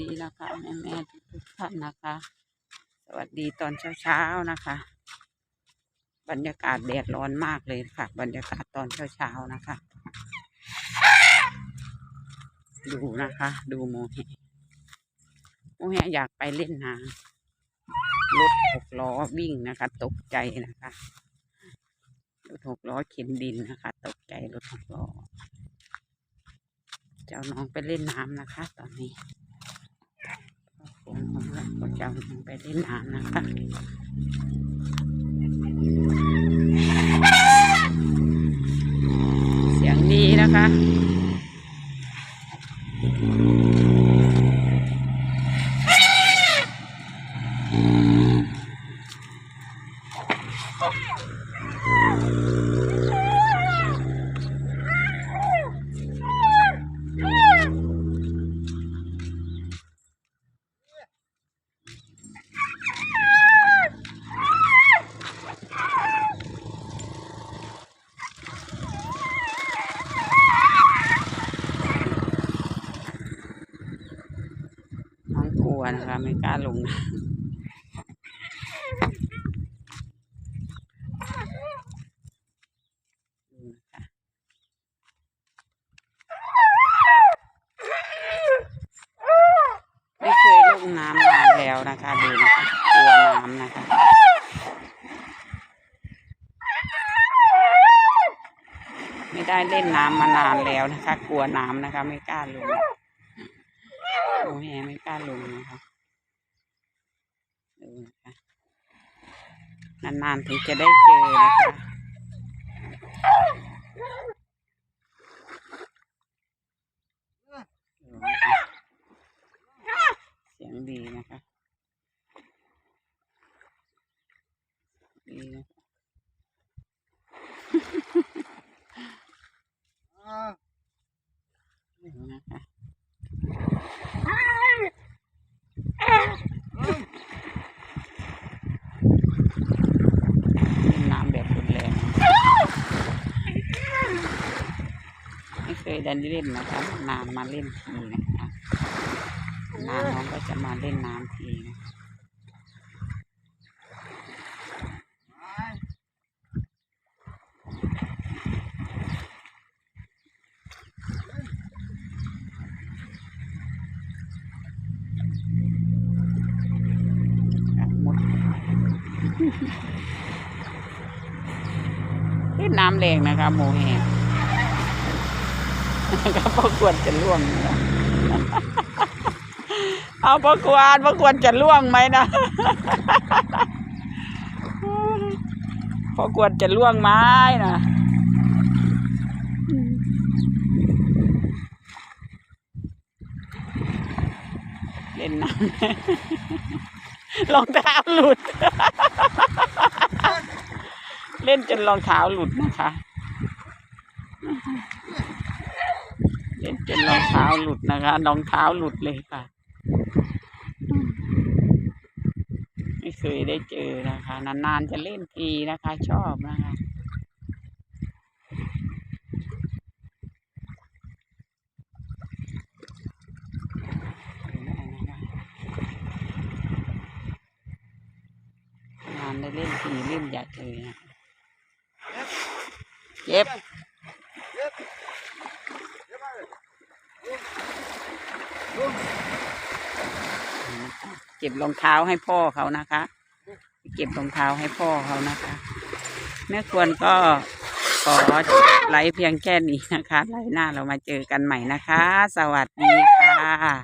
ดีนะคะแม่แม่ๆทุกท่านนะคะ สวัสดีตอนเช้าๆนะคะ บรรยากาศแดดร้อนมากเลยค่ะ บรรยากาศตอนเช้าๆนะคะ ดูนะคะ ดูโมเฮโมเฮอยากไปเล่นน้ำรถหกล้อวิ่งนะคะ ตกใจนะคะรถหกล้อเข็นดินนะคะ ตกใจรถหกล้อเจ้าน้องไปเล่นน้ำนะคะ ตอนนี้ ผมของเราก็จะไปเล่นน้ำนะคะเสียงดีนะคะอืมกลัว นะคะไม่กล้าลงนะคะไม่เคยลงน้ำนานแล้วนะคะดูนะคะกลัวน้ำนะคะไม่ได้เล่นน้ำมานานแล้วนะคะ กลัวน้ำนะคะ ไม่กล้าลงโอ้แหไม่กล้าลงนะคะดูนะคะ นานๆถึงจะได้เจอนะคะเสียงดีนะคะดีนะคะดูนะคะ เล่นน้ำแบบรุนแรงไม่เค ยได้เล่นนะคะ นานมาเล่นทีนะคะนานน้องก็จะมาเล่นน้ำทีนะเล่นน้ำแรงนะคะโมแห ก็ประกวดจะล่วง เอาประกวดประกวดจะล่วงไหมนะประกวดจะล่วงไหมนะเล่นน้ำรองเท้าหลุด เล่นจนรองเท้าหลุดนะคะ เล่นจนรองเท้าหลุดนะคะรองเท้าหลุดเลยค่ะ ไม่เคยได้เจอนะคะ นานๆจะเล่นทีนะคะ ชอบนะคะนานได้เล่นทีเล่นอยากเลยนะเจ็บ เก็บรองเท้าให้พ่อเขานะคะ เก็บรองเท้าให้พ่อเขานะคะ แม่ควรก็ขอไลฟ์เพียงแค่นี้นะคะไลฟ์หน้าเรามาเจอกันใหม่นะคะ สวัสดีค่ะ